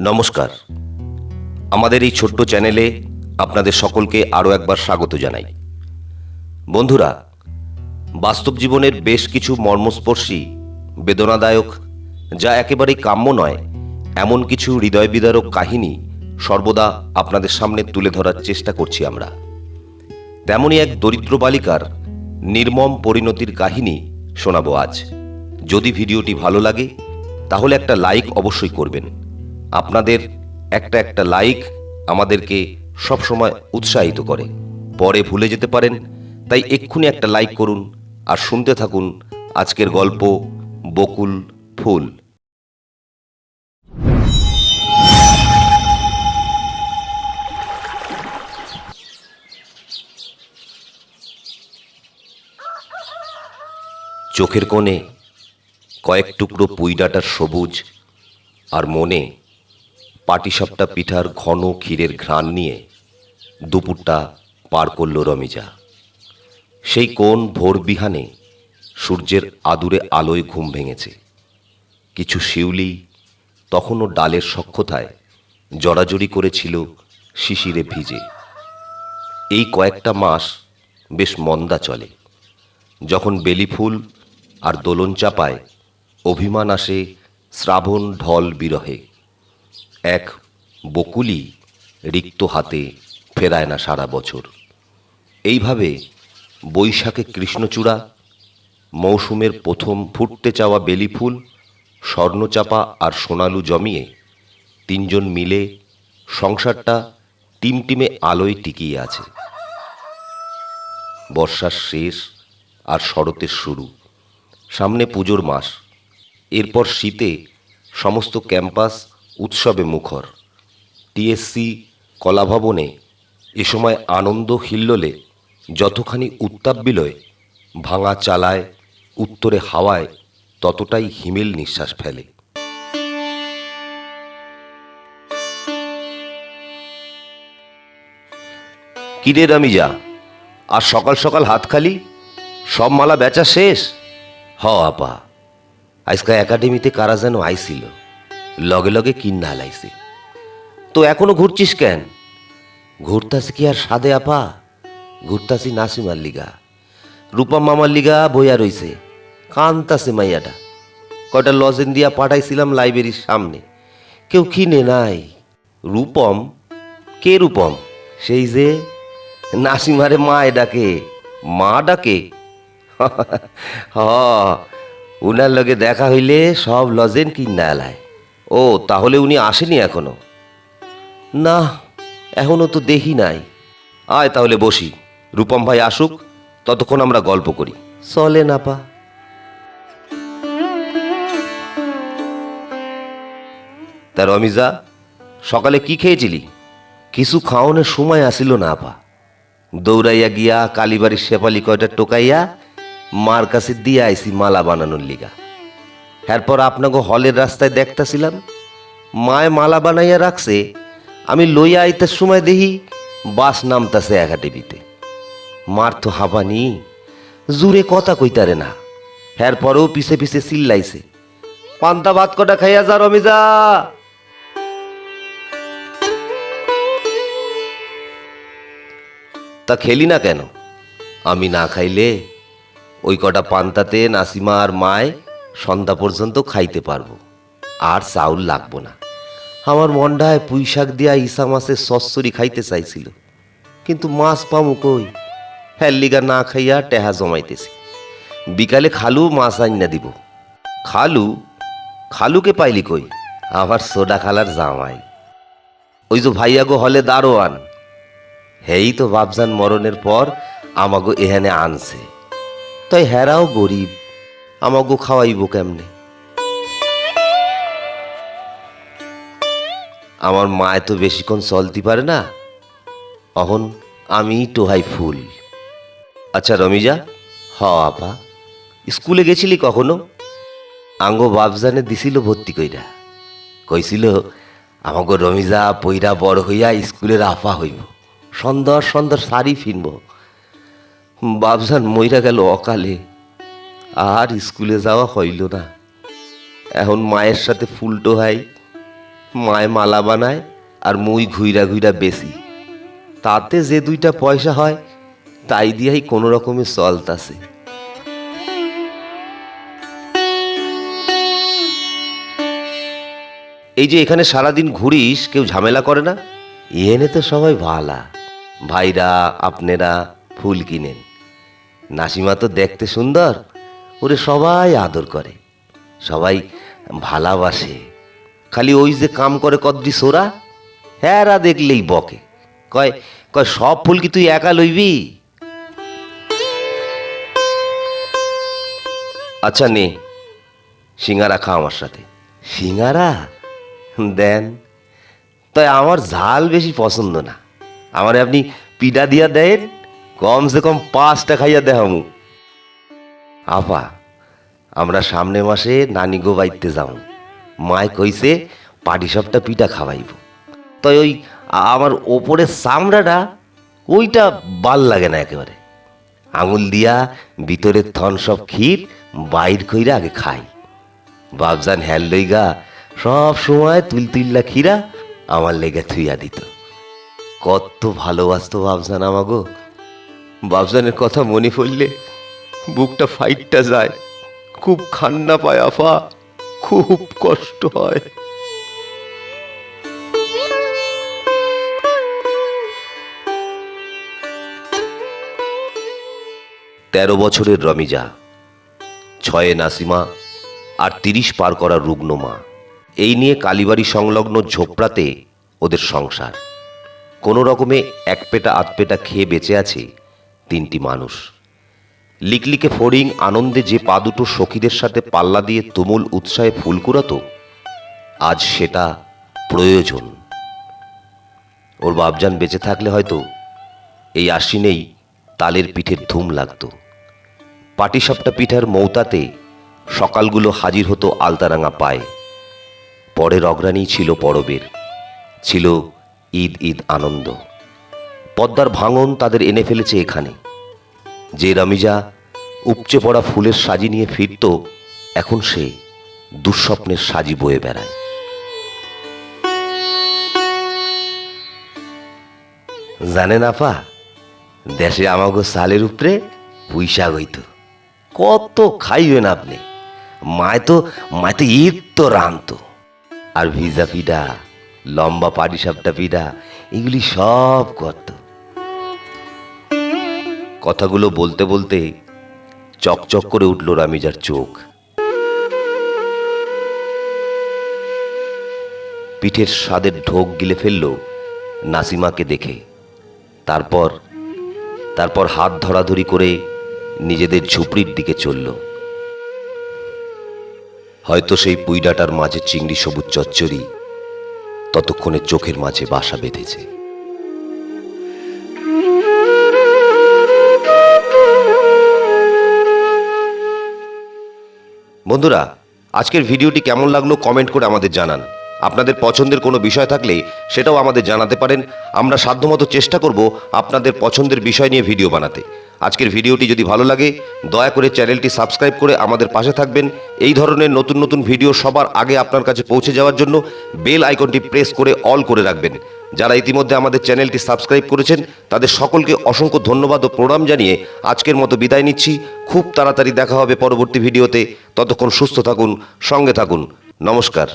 নমস্কার। আমাদের এই ছোট্ট চ্যানেলে আপনাদের সকলকে আরও একবার স্বাগত জানাই। বন্ধুরা, বাস্তব জীবনের বেশ কিছু মর্মস্পর্শী, বেদনাদায়ক, যা একেবারেই কাম্য নয়, এমন কিছু হৃদয় বিদারক কাহিনী সর্বদা আপনাদের সামনে তুলে ধরার চেষ্টা করছি আমরা। তেমনই এক দরিদ্র বালিকার নির্মম পরিণতির কাহিনী শোনাবো আজ। যদি ভিডিওটি ভালো লাগে, তাহলে একটা লাইক অবশ্যই করবেন। আপনাদের একটা একটা লাইক আমাদেরকে সবসময় উৎসাহিত করে। পরে ভুলে যেতে পারেন, তাই এক্ষুনি একটা লাইক করুন আর শুনতে থাকুন আজকের গল্প বকুল ফুল। চোখের কোণে কয়েক টুকরো পুই ডাঁটার সবুজ আর মনে পাটিসাপটা পিঠার ঘন ক্ষীরের ঘ্রাণ নিয়ে দুপুরটা পার করল রমিজা। সেই কোন ভোর বিহানে সূর্যের আদুরে আলোয় ঘুম ভেঙেছে। কিছু শিউলি তখনও ডালের সক্ষতায় জড়াজড়ি করেছিল শিশিরে ভিজে। এই কয়েকটা মাস বেশ মন্দা চলে। যখন বেলি ফুল আর দোলন চাপায় অভিমান আসে শ্রাবণ ঢল বিরহে। এক বকুলি রিক্ত হাতে ফেরায় না সারা বছর। এইভাবে বৈশাখে কৃষ্ণচূড়া, মৌসুমের প্রথম ফুটতে চাওয়া বেলি ফুল স্বর্ণচাপা আর সোনালু জমিয়ে তিনজন মিলে সংসারটা টিমটিমে আলোয় টিকিয়ে আছে। বর্ষার শেষ আর শরতের শুরু, সামনে পুজোর মাস। এরপর শীতে সমস্ত ক্যাম্পাস উৎসবে মুখর। টিএসসি কলাভবনে এ সময় আনন্দ হিল্লোলে যতখানি উত্তাপ বিলয়, ভাঙা চালায়, উত্তরে হাওয়ায়, ততটাই হিমেল নিঃশ্বাস ফেলে। কিরে রামিজা, আর সকাল সকাল হাত খালি? সব মালা বেচা শেষ? হ আপা। আজকে একাডেমিতে কারা যেন আইছিল? লগে লগে কিন্না হালাইছে তো এখনও ঘুরছিস কেন ঘুরতাছি কি আর সাদে আপা ঘুরতাছি নাসিমার লিগা রূপা মামার লিগা বইয়া রইছে কান্তাছে মাইয়াটা কয়টা লজেন দিয়া পাঠাইছিলাম লাইব্রেরির সামনে কেউ কিনে নাই রূপম কে রূপম সেই যে নাসিমারে মা ডাকে মা ডাকে হ উনার লগে দেখা হইলে সব লজেন কিনা এলায় ও, তাহলে উনি আসেনি এখনও? না, এখনও তো দেখি নাই। আয় তাহলে বসি। রূপম ভাই আসুক, ততক্ষণ আমরা গল্প করি। চলে না পা। তা রমিজা, সকালে কি খেয়েছিলি? কিছু খাওয়ানোর সময় আসিল না আপা দৌড়াইয়া গিয়া কালীবাড়ির শেপালি কয়টা টোকাইয়া মার কাছে দিয়ে আইসি মালা বানানোর লিগা। এরপর আপনাকে হলের রাস্তায় দেখতাছিলাম। মায় মালা বানাইয়া রাখছে। আমি লইয়া আইতার সময় দেখি বাস নামতাছে একাডেমিতে মার তো হাবানি জুরে কথা কইতারে না। এরপরেও পিছে পিছে চিল্লাইছে। পান্তা ভাত কটা খাইয়া যা রমিজা। তা খেলি না কেন? আমি না খাইলে ওই কটা পান্তাতে নাসিমা আর মায় সন্ধ্যা পর্যন্ত খাইতে পারব। আর চাউল লাগবো না। আমার মন্ডায় পুঁই শাক দিয়া ইসা মাছের সস্যরি খাইতে চাইছিল। কিন্তু মাছ পামু কই? হ্যাঁ লিগা না খাইয়া টেহা জমাইতেছি। বিকালে খালু মাছ আইনা দিব। খালু? খালুকে পাইলি কই? আমার সোডা খালার জামাই। ওই যে ভাইয়াগো হলে দারোয়ান। হেই তো বাপজান মরণের পর আমাগো এখানে আনছে। তাই হেরাও গরিব। আমাগো খাওয়াইব কেমনে? আমার মায় তো বেশিক্ষণ চলতে পারে না। অহন আমি টোহাই ফুল। আচ্ছা রমিজা, হ আপা। স্কুলে গেছিলি কখনো? আঙ্গো বাপজানে দিছিল ভর্তি কইরা। কইছিল, আমাগো রমিজা পইরা বড় হইয়া স্কুলের আফা হইব। সুন্দর সুন্দর শাড়ি ফিনব। বাবজান মইরা গেল অকালে। আর স্কুলে যাওয়া হইল না। এখন মায়ের সাথে ফুলটো হয় মায় মালা বানায় আর মুই ঘুইরা ঘুইরা বেশি তাতে যে দুইটা পয়সা হয়, তাই দিয়াই কোনো রকমে চলতাছে। এই যে এখানে সারাদিন ঘুরিস, কেউ ঝামেলা করে না? এনে তো সবাই ভালা। ভাইরা, আপনারা ফুল কিনেন। নাসিমা তো দেখতে সুন্দর ওরে সবাই আদর করে, সবাই ভালাবাসে। খালি ওই যে কাম করে কদ্রি সোরা হ্যাঁরা দেখলেই বকে। কয় কয়, সব ফুল কি তুই একা লইবি? আচ্ছা নে, সিঙ্গারা খা আমার সাথে। সিঙ্গারা? দেন। তাই আমার ঝাল বেশি পছন্দ না। আমার আপনি পিঠা দিয়া দেন, কমসে কম পাঁচটা খাইয়া দেহামু আপা, আমরা সামনে মাসে নানি গো বাইতে যাও মায় কইছে, পাটি সবটা পিঠা খাওয়াইব। তাই ওই আমার ওপরের চামড়াটা, ওইটা ভালো লাগে না একেবারে। আঙুল দিয়া ভিতরের থন সব ক্ষীর বাইর কইরা আগে খাই। বাবজান হ্যাল লইগা সব সময় তুল তুল্লা ক্ষীরা আমার লেগে থুইয়া দিত। কত ভালোবাসতো বাবজান আমাগো। বাবজানের কথা মনে পড়লে বুকটা ফাইটটা যায়। খুব খান্না পায় আফা, খুব কষ্ট হয়। তেরো বছরের রমিজা, ছয়ে নাসিমা আর তিরিশ পার করা রুগ্ন মা। এই নিয়ে কালীবাড়ি সংলগ্ন ঝোপড়াতে ওদের সংসার। কোনো রকমে এক পেটা আধ পেটা খেয়ে বেঁচে আছে তিনটি মানুষ। লিকলিকে ফড়িং আনন্দে যে পা দুটো সখীদের সাথে পাল্লা দিয়ে তুমুল উৎসাহে ফুল কুড়াতো, আজ সেটা প্রয়োজন। ওর বাপজান বেঁচে থাকলে হয়তো এই আশ্বিনেই তালের পিঠের ধুম লাগতো। পাটিসাপটা পিঠার মৌতাতে সকালগুলো হাজির হতো আলতারাঙা পায়ে। পরের অগ্রাণী ছিল পরবের, ছিল ঈদ ঈদ আনন্দ। পদ্মার ভাঙন তাদের এনে ফেলেছে এখানে। যে রমিজা উপচে পড়া ফুলের সাজি নিয়ে ফিরত, এখন সে দুঃস্বপ্নের সাজি বয়ে বেড়ায়। জানেন আপা দেশে আমাগো সালের উপরে পুইশা হইত। কত খাইবেন আপনি, মায় তো মায় তো ঈদ তো রান্ত আর ভিজা পিঠা লম্বা পাটি সাপটা পিঠা এগুলি সব করত। কথাগুলো বলতে বলতে চকচক করে উঠল রামিজার চোখ। পিঠের স্বাদের ঢোক গিলে ফেলল নাসিমাকে দেখে। তারপর তারপর হাত ধরাধরি করে নিজেদের ঝুপড়ির দিকে চলল। হয়তো সেই পুইডাটার মাঝে চিংড়ি সবুজ চচ্চড়ি ততক্ষণে চোখের মাঝে বাসা বেঁধেছে। বন্ধুরা, আজকের ভিডিওটি কেমন লাগল কমেন্ট করে আমাদের জানান। আপনাদের পছন্দের কোনো বিষয় থাকলে সেটাও আমাদের জানাতে পারেন। আমরা সাধ্যমতো চেষ্টা করব আপনাদের পছন্দের বিষয় নিয়ে ভিডিও বানাতে। আজকের ভিডিওটি যদি ভালো লাগে, দয়া করে চ্যানেলটি সাবস্ক্রাইব করে আমাদের পাশে থাকবেন। এই ধরনের নতুন নতুন ভিডিও সবার আগে আপনার কাছে পৌঁছে যাওয়ার জন্য বেল আইকনটি প্রেস করে অল করে রাখবেন। যারা ইতিমধ্যে আমাদের চ্যানেলটি সাবস্ক্রাইব করেছেন, তাদের সকলকে অসংখ্য ধন্যবাদ ও প্রণাম জানিয়ে আজকের মতো বিদায় নিচ্ছি। খুব তাড়াতাড়ি দেখা হবে পরবর্তী ভিডিওতে। ততক্ষণ সুস্থ থাকুন, সঙ্গে থাকুন। নমস্কার।